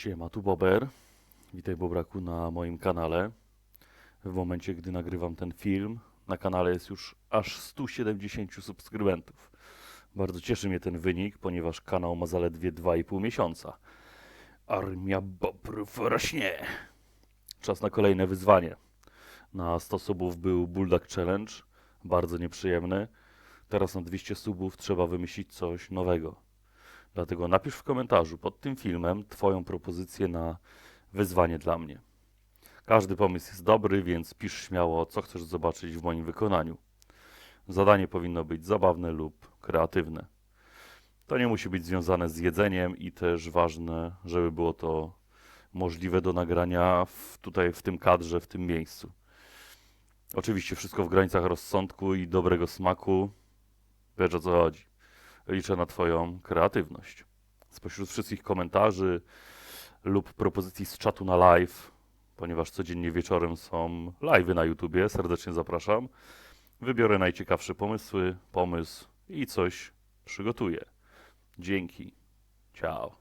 Siema, tu Bober. Witaj Bobraku na moim kanale. W momencie, gdy nagrywam ten film, na kanale jest już aż 170 subskrybentów. Bardzo cieszy mnie ten wynik, ponieważ kanał ma zaledwie 2,5 miesiąca. Armia Bobrów rośnie. Czas na kolejne wyzwanie. Na 100 subów był Bulldog Challenge, bardzo nieprzyjemny. Teraz na 200 subów trzeba wymyślić coś nowego. Dlatego napisz w komentarzu pod tym filmem Twoją propozycję na wyzwanie dla mnie. Każdy pomysł jest dobry, więc pisz śmiało, co chcesz zobaczyć w moim wykonaniu. Zadanie powinno być zabawne lub kreatywne. To nie musi być związane z jedzeniem i też ważne, żeby było to możliwe do nagrania w, tutaj w tym kadrze, w tym miejscu. Oczywiście wszystko w granicach rozsądku i dobrego smaku. Wiesz o co chodzi. Liczę na Twoją kreatywność. Spośród wszystkich komentarzy lub propozycji z czatu na live, ponieważ codziennie wieczorem są live'y na YouTubie, serdecznie zapraszam. Wybiorę najciekawsze pomysły, pomysł i coś przygotuję. Dzięki. Ciao.